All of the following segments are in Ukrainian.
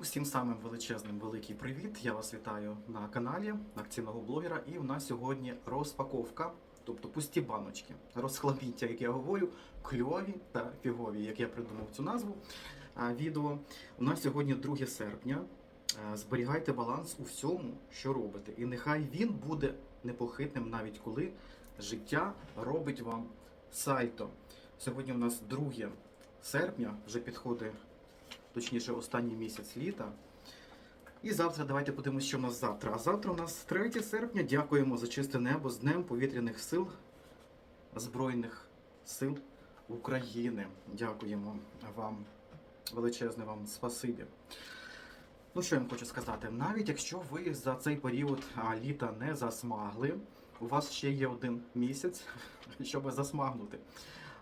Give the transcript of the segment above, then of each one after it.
Усім самим величезним великий привіт! Я вас вітаю на каналі акційного блогера. І у нас сьогодні розпаковка, тобто пусті баночки, розхламіття, як я говорю, кльові та фігові, як я придумав цю назву відео. У нас сьогодні 2 серпня. Зберігайте баланс у всьому, що робите. І нехай він буде непохитним, навіть коли життя робить вам сальто. Сьогодні у нас 2 серпня, вже підходить точніше останній місяць літа. І завтра давайте подивимося, що у нас завтра. А завтра у нас 3 серпня. Дякуємо за чисте небо з Днем повітряних сил Збройних сил України. Дякуємо вам, величезне вам спасибі. Ну, що я вам хочу сказати? Навіть якщо ви за цей період літа не засмагли, у вас ще є один місяць, щоб засмагнути.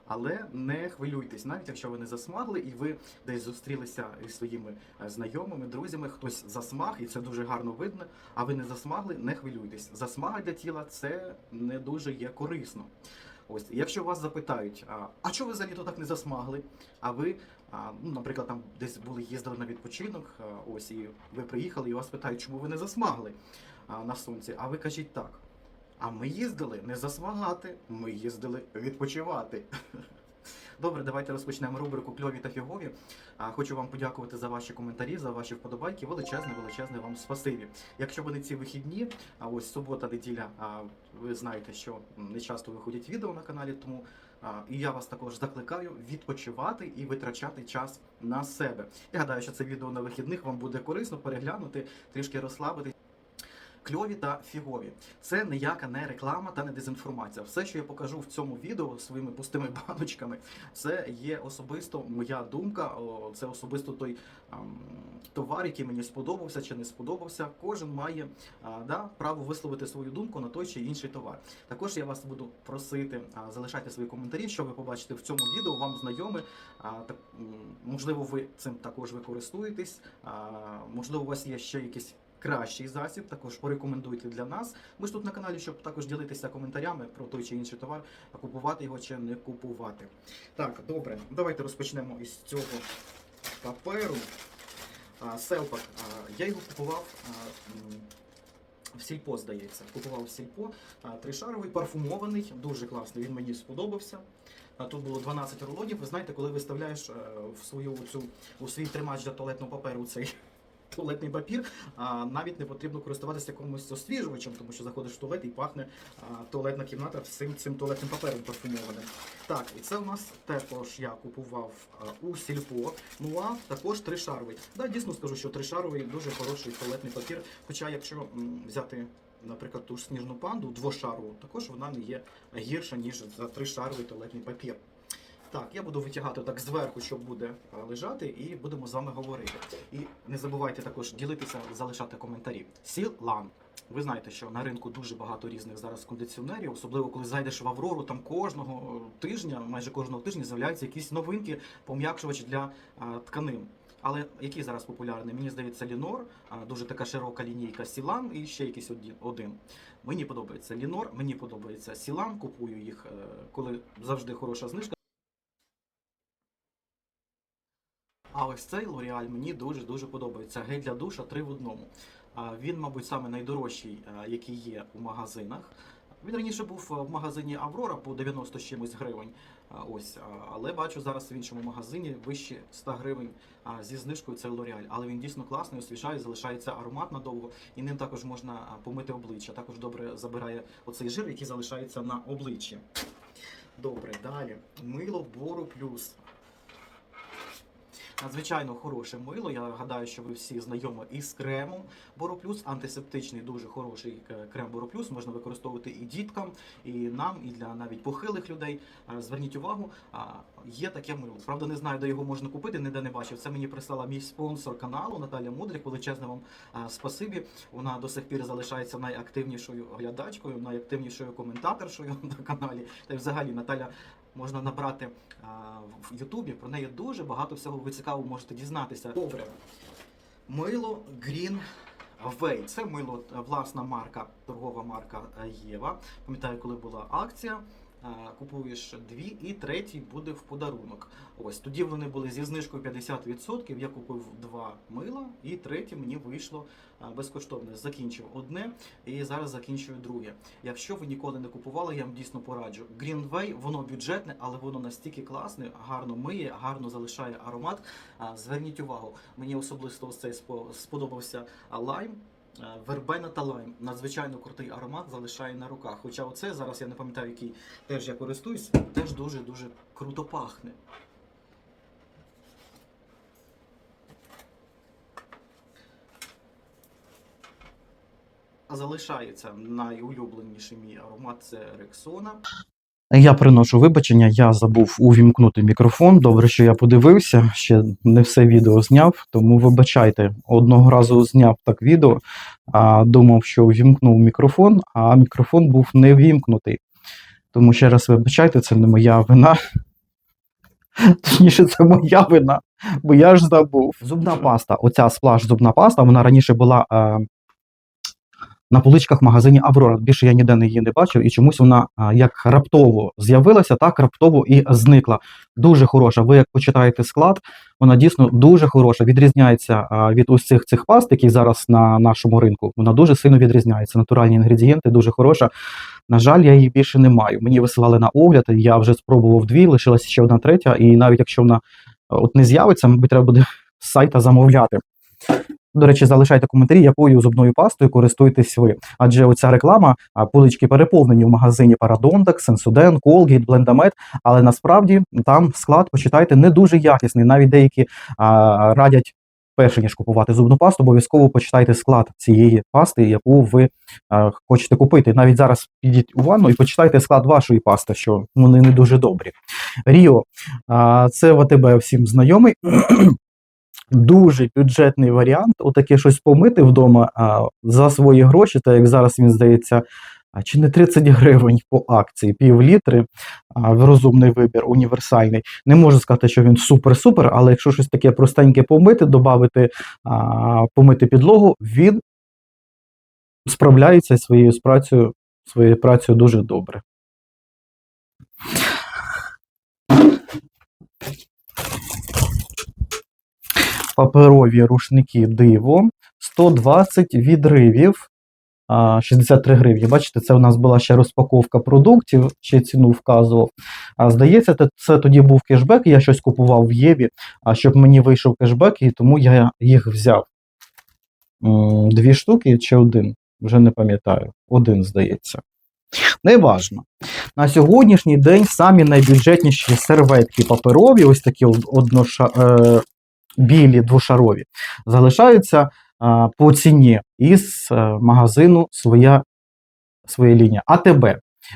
Але не хвилюйтесь, навіть якщо ви не засмагли і ви десь зустрілися із своїми е, знайомими, друзями, хтось засмаг, і це дуже гарно видно. А ви не засмагли, не хвилюйтесь. Засмага для тіла це не дуже є корисно. Ось, якщо вас запитають, а, чого ви за літо так не засмагли? А ви, ну, наприклад, там десь були їздили на відпочинок, ось і ви приїхали, і вас питають, чому ви не засмагли на сонці? А ви кажіть так. А ми їздили не засмагати, ми їздили відпочивати. Добре, давайте розпочнемо рубрику Кльові та фігові. Хочу вам подякувати за ваші коментарі, за ваші вподобайки. Величезне, величезне вам спасибі. Якщо вони ці вихідні, а ось субота, неділя, ви знаєте, що не часто виходять відео на каналі, тому і я вас також закликаю відпочивати і витрачати час на себе. Я гадаю, що це відео на вихідних вам буде корисно переглянути, трішки розслабитись. Кльові та фігові. Це ніяка не реклама та не дезінформація. Все, що я покажу в цьому відео своїми пустими баночками, це є особисто моя думка. Це особисто той товар, який мені сподобався чи не сподобався. Кожен має да, право висловити свою думку на той чи інший товар. Також я вас буду просити а, залишайте свої коментарі, що ви побачите в цьому відео. Вам знайоме. Можливо, ви цим також ви користуєтесь. А, можливо, у вас є ще якісь кращий засіб, також порекомендуйте для нас. Ми ж тут на каналі, щоб також ділитися коментарями про той чи інший товар, а купувати його чи не купувати. Так, добре, давайте розпочнемо із цього паперу. Селпак. Я його купував. В сільпо, здається, купував в сільпо тришаровий, парфумований, дуже класний. Він мені сподобався. Тут було 12 рулонів. Ви знаєте, коли виставляєш е, в свою цю у свій тримач для туалетного паперу цей туалетний папір, а навіть не потрібно користуватися якимось освіжувачем, тому що заходиш в туалет і пахне а, туалетна кімната всім цим туалетним папером парфумованим. Так, і це у нас також я купував а, у сільпо. Ну а також тришаровий. Да, дійсно скажу, що тришаровий дуже хороший туалетний папір. Хоча, якщо м, взяти. Наприклад, ту ж сніжну панду двошарову, також вона не є гірша, ніж за тришаровий туалетний папір. Так, я буду витягати так зверху, що буде лежати, і будемо з вами говорити. І не забувайте також ділитися, залишати коментарі. Сілан. Ви знаєте, що на ринку дуже багато різних зараз кондиціонерів, особливо коли зайдеш в Аврору, там кожного е, тижня, майже кожного тижня, з'являються якісь новинки, пом'якшувачі для а, тканин. Але який зараз популярний? Мені здається, Лінор, дуже така широка лінійка Сілан і ще якийсь один-. Мені подобається Лінор, мені подобається Сілан. Купую їх, е, коли завжди хороша знижка. А ось цей L'Oreal мені дуже-дуже подобається. Гель для душа 3 в одному. Він, мабуть, саме найдорожчий, е, який є у магазинах. Він раніше був е, в магазині Аврора по 90 з чимось гривень. Ось, але бачу зараз в іншому магазині вище 100 гривень зі знижкою це L'Oreal. Але він дійсно класний, освіжає, залишається аромат надовго, і ним також можна помити обличчя. Також добре забирає оцей жир, який залишається на обличчі. Добре, далі. Мило Бору Плюс. Надзвичайно хороше мило. Я гадаю, що ви всі знайомі із кремом Бороплюс. Антисептичний, дуже хороший е, крем Бороплюс. Можна використовувати і діткам, і нам, і для навіть похилих людей. Е, Зверніть увагу, є таке мило. Правда, не знаю, де його можна купити, ніде не бачив. Це мені прислала мій спонсор каналу Наталя Мудрик. Величезне вам спасибі. Вона до сих пір залишається найактивнішою глядачкою, найактивнішою коментаторшою на каналі. Та й взагалі Наталя можна набрати а, в Ютубі. Про неї дуже багато всього ви цікаво можете дізнатися. Добре. Мило Green Way. Це мило е, власна марка, торгова марка е, Єва. Пам'ятаю, коли була акція. Купуєш дві, і третій буде в подарунок. Ось тоді вони були зі знижкою 50%. Я купив два мила, і третє мені вийшло безкоштовно. Закінчив одне і зараз закінчую друге. Якщо ви ніколи не купували, я вам дійсно пораджу. Greenway, воно бюджетне, але воно настільки класне, гарно миє, гарно залишає аромат. Зверніть увагу, мені особисто цей сподобався лайм. Е, Вербена та лайм. Надзвичайно крутий аромат залишає на руках. Хоча оце зараз я не пам'ятаю, який теж я користуюсь, теж дуже-дуже круто пахне. Залишається найулюбленіший мій аромат це Рексона. Я приношу вибачення, я забув увімкнути мікрофон. Добре, що я подивився, ще не все відео зняв, тому вибачайте. Одного разу зняв так відео, а думав, що увімкнув мікрофон, а мікрофон був не вімкнутий. Тому ще раз вибачайте, це не моя вина. Точніше, це моя вина, бо я ж забув. Зубна паста, оця сплаш зубна паста, вона раніше була е, на поличках в магазині Аврора. Більше я ніде не її не бачив, і чомусь вона як раптово з'явилася, так раптово і зникла. Дуже хороша. Ви як почитаєте склад, вона дійсно дуже хороша. Відрізняється від ось цих паст, які зараз на нашому ринку. Вона дуже сильно відрізняється. Натуральні інгредієнти, дуже хороша. На жаль, я її більше не маю. Мені висилали на огляд. Я вже спробував дві, лишилася ще одна третя, і навіть якщо вона от не з'явиться, мабуть, треба буде з сайта замовляти. До речі, залишайте коментарі, якою зубною пастою користуєтесь ви. Адже оця реклама, полички переповнені в магазині Parodontax, Sensodyne, Colgate, Blendamed, але насправді там склад, почитайте, не дуже якісний. Навіть деякі а, радять, перше ніж купувати зубну пасту, обов'язково почитайте склад цієї пасти, яку ви а, хочете купити. Навіть зараз підіть у ванну і почитайте склад вашої пасти, що вони не дуже добрі. Ріо, а, це в АТБ всім знайомий. Дуже бюджетний варіант, отаке щось помити вдома а, за свої гроші, так як зараз він здається, а, чи не 30 гривень по акції, пів літри, а, в розумний вибір, універсальний. Не можу сказати, що він супер-супер, але якщо щось таке простеньке помити, додати, помити підлогу, він справляється своєю працею, своєю працею дуже добре. Паперові рушники диво, 120 відривів, 63 гривні. Бачите, це у нас була ще розпаковка продуктів, ще ціну вказував. А здається, це тоді був кешбек, я щось купував в Єві, щоб мені вийшов кешбек, і тому я їх взяв. Дві штуки чи один? Вже не пам'ятаю. Один, здається. Неважно. На сьогоднішній день самі найбюджетніші серветки паперові, ось такі од- одноша, е, білі двошарові, залишаються по ціні із е, магазину своя, своя лінія. АТБ.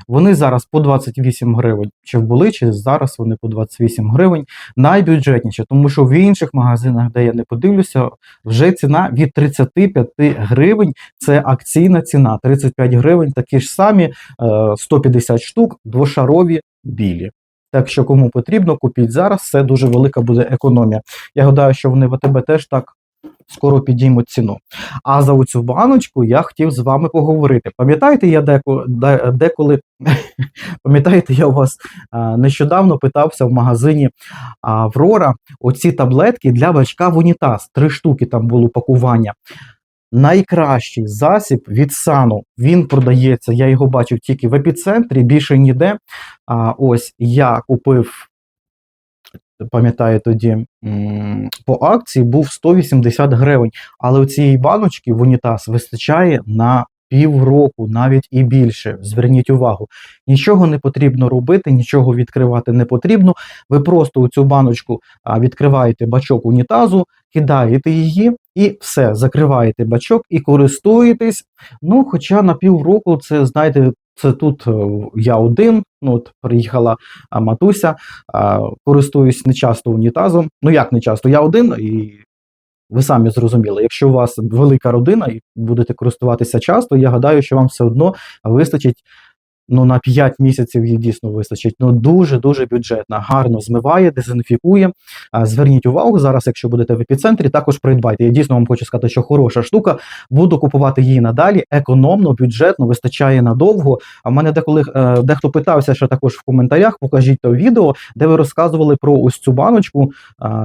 Вони зараз по 28 гривень. Чи були, чи зараз вони по 28 гривень. Найбюджетніші, тому що в інших магазинах, де я не подивлюся, вже ціна від 35 гривень. Це акційна ціна. 35 гривень, такі ж самі, е, 150 штук, двошарові білі. Так що кому потрібно, купіть зараз. Це дуже велика буде економія. Я гадаю, що вони в АТБ теж так скоро підіймуть ціну. А за оцю баночку я хотів з вами поговорити. Пам'ятаєте, я деко, деколи пам'ятаєте, я вас нещодавно питався в магазині Аврора оці таблетки для бачка в унітаз. Три штуки там було пакування. Найкращий засіб від сану. Він продається. Я його бачив тільки в епіцентрі, більше ніде. А, ось я купив, пам'ятаю тоді, по акції був 180 гривень. Але у цієї баночки в унітаз вистачає на півроку, навіть і більше. Зверніть увагу. Нічого не потрібно робити, нічого відкривати не потрібно. Ви просто у цю баночку відкриваєте бачок унітазу, кидаєте її і все, закриваєте бачок і користуєтесь. Ну, хоча на півроку це, знаєте, це тут е, я один. Ну, от приїхала матуся, користуюсь нечасто унітазом. Ну як не часто, я один і. Ви самі зрозуміли, якщо у вас велика родина і будете користуватися часто, я гадаю, що вам все одно вистачить Ну, на 5 місяців їй дійсно вистачить. Ну, дуже-дуже бюджетна, гарно змиває, дезінфікує. Зверніть увагу зараз, якщо будете в епіцентрі, також придбайте. Я дійсно вам хочу сказати, що хороша штука. Буду купувати її надалі. Економно, бюджетно, вистачає надовго. А в мене деколи е, дехто питався ще також в коментарях. Покажіть то відео, де ви розказували про ось цю баночку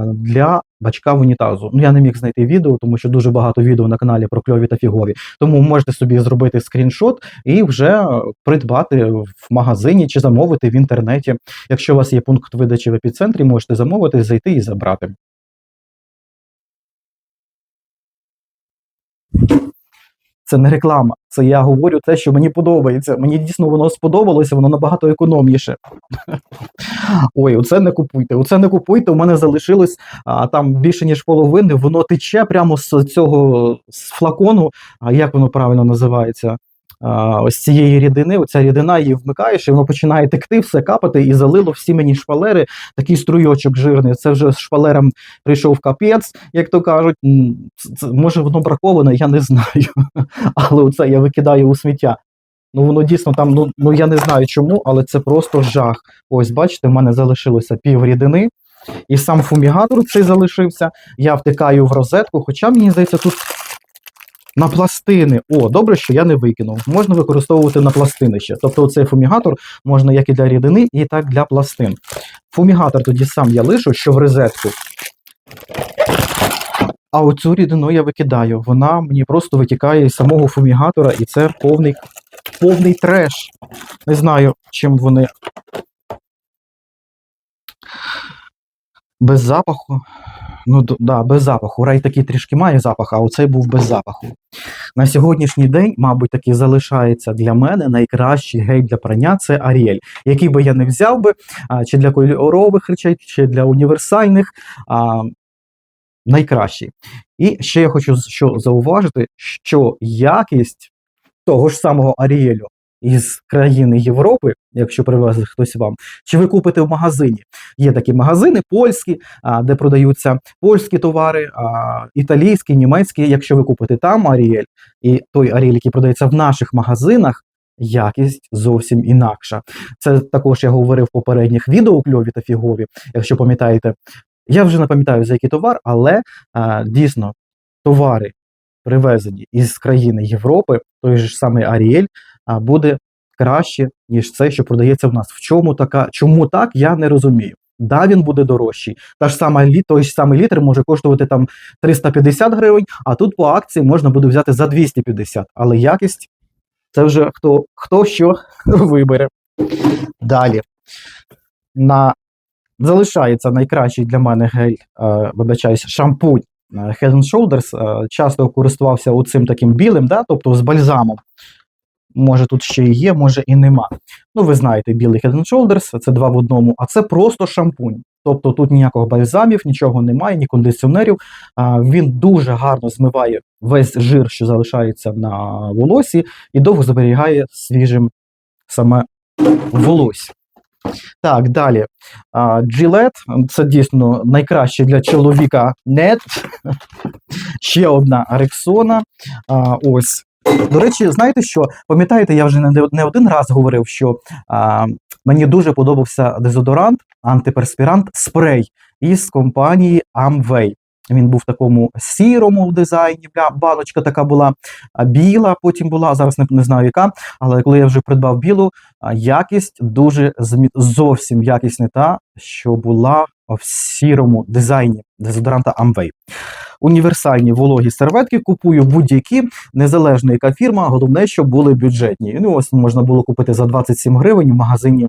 для бачка в унітазу. Ну я не міг знайти відео, тому що дуже багато відео на каналі про кльові та фігові. Тому можете собі зробити скріншот і вже придбати в магазині чи замовити в інтернеті. Якщо у вас є пункт видачі в епіцентрі, можете замовити, зайти і забрати. Це не реклама, це я говорю те, що мені подобається. Мені дійсно воно сподобалося, воно набагато економніше. Ой, оце не купуйте. Оце не купуйте. У мене залишилось а, там більше ніж половини. Воно тече прямо з цього з флакону. А як воно правильно називається? Ось цієї рідини. Оця рідина її вмикаєш, і воно починає текти, все капати, і залило всі мені шпалери. Такий струйочок жирний. Це вже з шпалером прийшов капець, як то кажуть. Це- може воно браковане, я не знаю. Але оце я викидаю у сміття. Ну воно дійсно там, ну, ну я не знаю чому, але це просто жах. Ось, бачите, в мене залишилося пів рідини, і сам фумігатор цей залишився. Я втикаю в розетку, хоча мені здається, тут на пластини. О, добре, що я не викинув. Можна використовувати на пластини ще. Тобто цей фумігатор можна як і для рідини, і так для пластин. Фумігатор тоді сам я лишу, що в розетку. А оцю рідину я викидаю. Вона мені просто витікає із самого фумігатора, і це повний, повний треш. Не знаю, чим вони. Без запаху. Ну, да, без запаху. Рай такий трішки має запах, а оцей був без запаху. На сьогоднішній день, мабуть, таки залишається для мене найкращий гель для прання це Аріель, який би я не взяв би, а, чи для кольорових речей, чи для універсальних. А, найкращий. І ще я хочу що зауважити, що якість того ж самого Аріелю із країни Європи, якщо привезли хтось вам, чи ви купите в магазині. Є такі магазини польські, де продаються польські товари, італійські, німецькі. Якщо ви купите там Аріель, і той Аріель, який продається в наших магазинах, якість зовсім інакша. Це також я говорив в попередніх відео кльові та фігові, якщо пам'ятаєте. Я вже не пам'ятаю за який товар, але а, дійсно товари, привезені із країни Європи, той же самий Аріель, буде краще, ніж це, що продається в нас. В чому така, чому так, я не розумію. Да, він буде дорожчий. Та ж сама той ж самий літр може коштувати там 350 гривень, а тут по акції можна буде взяти за 250. Але якість це вже хто, хто що вибере. Далі. На... Залишається найкращий для мене гель, е, вибачаюсь, шампунь е, Head Shoulders. Е, часто користувався оцим таким білим, да, тобто з бальзамом. Може, тут ще і є, може і нема. Ну, ви знаєте, білий Head and Shoulders, це два в одному, а це просто шампунь. Тобто тут ніякого бальзамів, нічого немає, ні кондиціонерів. А, Він дуже гарно змиває весь жир, що залишається на волосі, і довго зберігає свіжим саме волосся. Так, далі. Gillette, це дійсно найкраще для чоловіка нет. Ще одна Рексона. Ось. До речі, знаєте що? Пам'ятаєте, я вже не, один раз говорив, що а, мені дуже подобався дезодорант, антиперспірант, спрей із компанії Amway. Він був в такому сірому в дизайні, баночка така була біла, потім була, зараз не, не знаю яка, але коли я вже придбав білу, якість дуже зовсім якість не та, що була в сірому дизайні дезодоранта Amway. Універсальні вологі серветки купую будь-які, незалежно яка фірма, головне, щоб були бюджетні. Ну, ось можна було купити за 27 гривень в магазині е,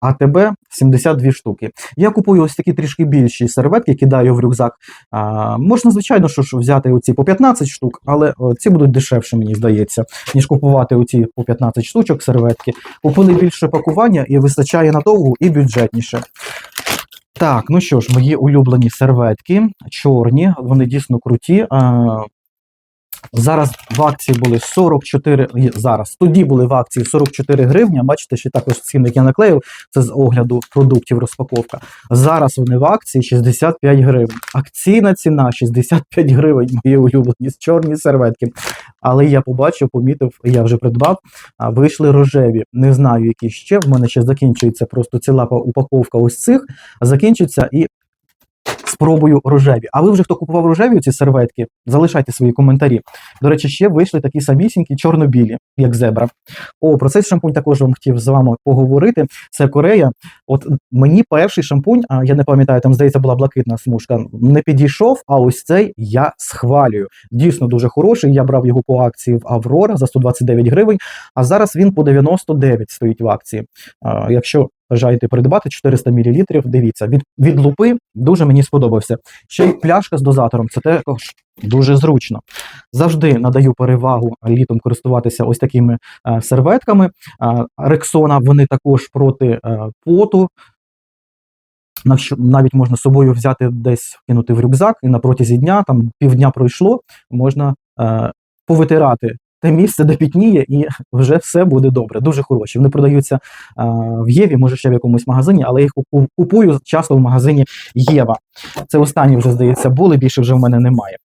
АТБ 72 штуки. Я купую ось такі трішки більші серветки, кидаю в рюкзак. А, можна, звичайно, що ж взяти оці по 15 штук, але ці будуть дешевше, мені здається, ніж купувати оці по 15 штучок серветки. Купили більше пакування і вистачає надовго і бюджетніше. Так, ну що ж, мої улюблені серветки, чорні, вони дійсно круті. Зараз в акції були 44, і зараз. Тоді були в акції 44 гривні. Бачите, ще також ціни, я наклеїв, це з огляду продуктів розпаковка. Зараз вони в акції 65 гривень. Акційна ціна 65 гривень, мої улюблені чорні серветки. Але я побачив, помітив, я вже придбав. Вийшли рожеві. Не знаю, які ще. В мене ще закінчується просто ціла упаковка ось цих. Закінчиться і спробую рожеві. А ви вже хто купував рожеві ці серветки? Залишайте свої коментарі. До речі, ще вийшли такі самісінькі чорно-білі, як зебра. О, про цей шампунь також вам хотів з вами поговорити. Це Корея. От мені перший шампунь, а я не пам'ятаю, там здається була блакитна смужка, не підійшов. А ось цей я схвалюю. Дійсно дуже хороший. Я брав його по акції в Аврора за 129 гривень, а зараз він по 99 стоїть в акції. А, якщо бажаєте придбати 400 мл, дивіться, від, від лупи дуже мені сподобався. Ще й пляшка з дозатором, це також дуже зручно. Завжди надаю перевагу літом користуватися ось такими е, серветками. Е, Рексона вони також проти е, поту. Навіть можна з собою взяти десь кинути в рюкзак, і на протязі дня, там півдня пройшло, можна е, повитирати те місце, де пітніє, і вже все буде добре. Дуже хороші. Вони продаються е, в Єві, може ще в якомусь магазині, але їх купу- купую часто в магазині Єва. Це останні вже, здається, були, більше вже в мене немає.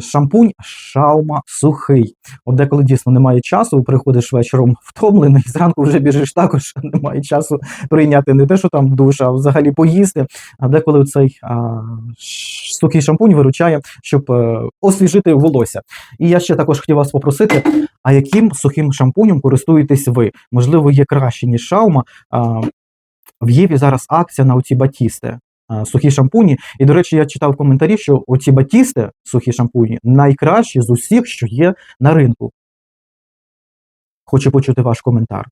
Шампунь шаума сухий. От деколи дійсно немає часу, приходиш вечором втомлений, зранку вже біжиш також, немає часу прийняти не те, що там душ, а взагалі поїсти. А деколи цей а, сухий шампунь виручає, щоб е, освіжити волосся. І я ще також хотів вас попросити, а яким сухим шампунем користуєтесь ви? Можливо, є краще, ніж шаума. А, в Єві зараз акція на оці батісти. Сухі шампуні, і до речі, я читав коментарі, що оці батісти, сухі шампуні, найкращі з усіх, що є на ринку. Хочу почути ваш коментар.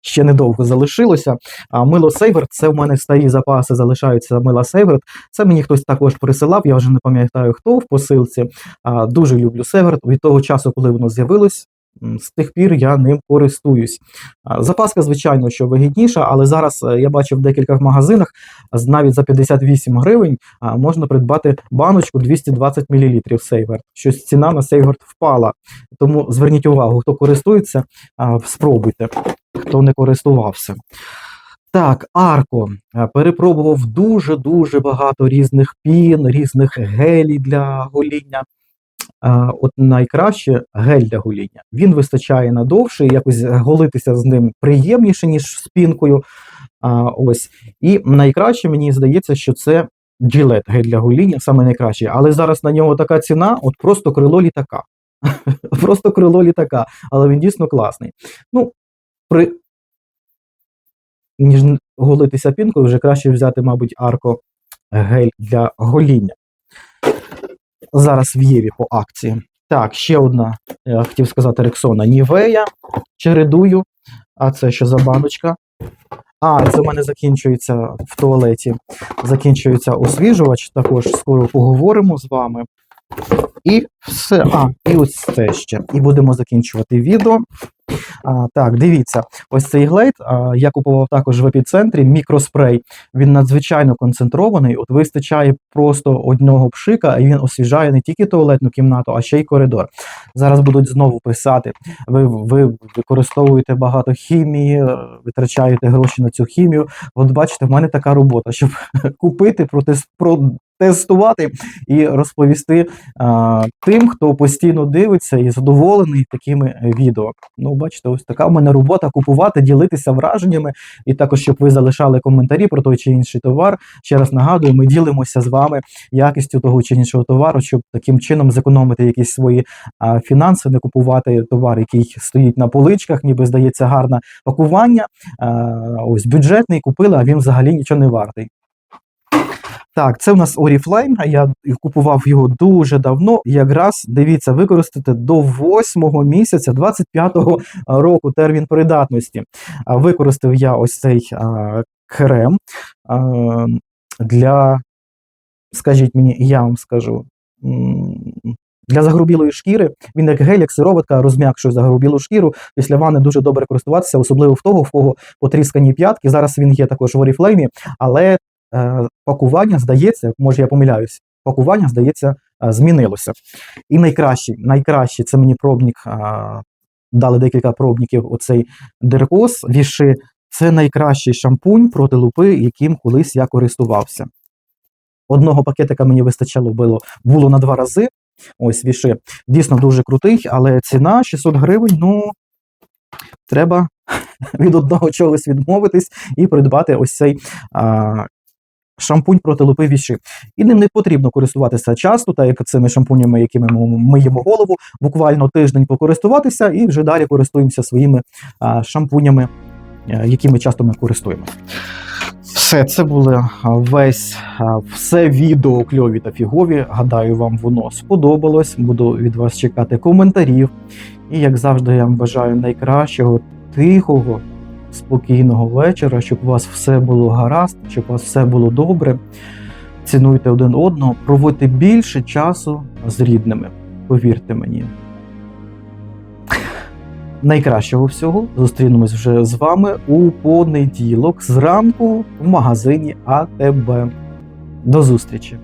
Ще недовго залишилося. А мило Сейверт, це в мене старі запаси залишаються мила Сейверт. Це мені хтось також присилав, я вже не пам'ятаю хто в посилці. А, дуже люблю Сейверт. Від того часу, коли воно з'явилось, з тих пір я ним користуюсь. Запаска, звичайно, що вигідніша, але зараз е, я бачив в декількох магазинах навіть за 58 гривень можна придбати баночку 220 мл Сейверт. Щось ціна на Сейверт впала. Тому зверніть увагу, хто користується, спробуйте, хто не користувався. Так, Арко перепробував дуже-дуже багато різних пін, різних гелій для гоління. От найкраще гель для гоління. Він вистачає надовше, якось голитися з ним приємніше, ніж з пінкою. А, ось. І найкраще мені здається, що це Gillette гель для гоління, саме найкраще. Але зараз на нього така ціна, от просто крило літака. Просто крило літака, але він дійсно класний. Ну, при ніж голитися пінкою, вже краще взяти, мабуть, арко гель для гоління. Зараз в Єві по акції. Так, ще одна, я хотів сказати, Рексона Нівея. Чередую. А це що за баночка? А, це в мене закінчується в туалеті. Закінчується освіжувач. Також скоро поговоримо з вами. І все. А, і ось це ще. І будемо закінчувати відео. А, так, дивіться, ось цей глейд а, я купував також в епіцентрі мікроспрей. Він надзвичайно концентрований. От вистачає просто одного пшика, і він освіжає не тільки туалетну кімнату, а ще й коридор. Зараз будуть знову писати. Ви, ви використовуєте багато хімії, е, витрачаєте гроші на цю хімію. От бачите, в мене така робота, щоб купити, протес, протестувати і розповісти а, тим, хто постійно дивиться і задоволений такими е, відео. Ну, бачите, ось така в мене робота купувати, ділитися враженнями, і також, щоб ви залишали коментарі про той чи інший товар. Ще раз нагадую, ми ділимося з вами якістю того чи іншого товару, щоб таким чином зекономити якісь свої а, фінанси, не купувати товар, який стоїть на поличках, ніби здається гарне пакування. А, ось бюджетний купили, а він взагалі нічого не вартий. Так, це в нас Oriflame, Я купував його дуже давно. Якраз дивіться, використати до 8 місяця 25-го року термін придатності. Використав я ось цей а, крем а, для, скажіть мені, я вам скажу. Для загрубілої шкіри він як гель, як сироватка розм'якшує загрубілу шкіру. Після ванни дуже добре користуватися, особливо в того, в кого потріскані п'ятки. Зараз він є також в Oriflame, але пакування здається, може я помиляюсь, пакування здається змінилося. І найкращий, найкращий це мені пробник. Дали декілька пробників. Оцей Деркос Віши. Це найкращий шампунь проти лупи, яким колись я користувався. Одного пакетика мені вистачало було, було на два рази. Ось віши. Дійсно дуже крутий, але ціна 600 гривень. Ну, треба від одного чогось відмовитись і придбати ось цей а, шампунь проти лупи віши. І ним не потрібно користуватися часто, так як цими шампунями, якими ми миємо голову, буквально тиждень покористуватися, і вже далі користуємося своїми а, шампунями, е, якими часто ми користуємося. Все, це було весь все відео кльові та фігові. Гадаю, вам воно сподобалось. Буду від вас чекати коментарів. І як завжди, я вам бажаю найкращого, тихого, спокійного вечора, щоб у вас все було гаразд, щоб у вас все було добре. Цінуйте один одного, проводьте більше часу з рідними. Повірте мені. Найкращого всього зустрінемось вже з вами у понеділок зранку в магазині АТБ. До зустрічі!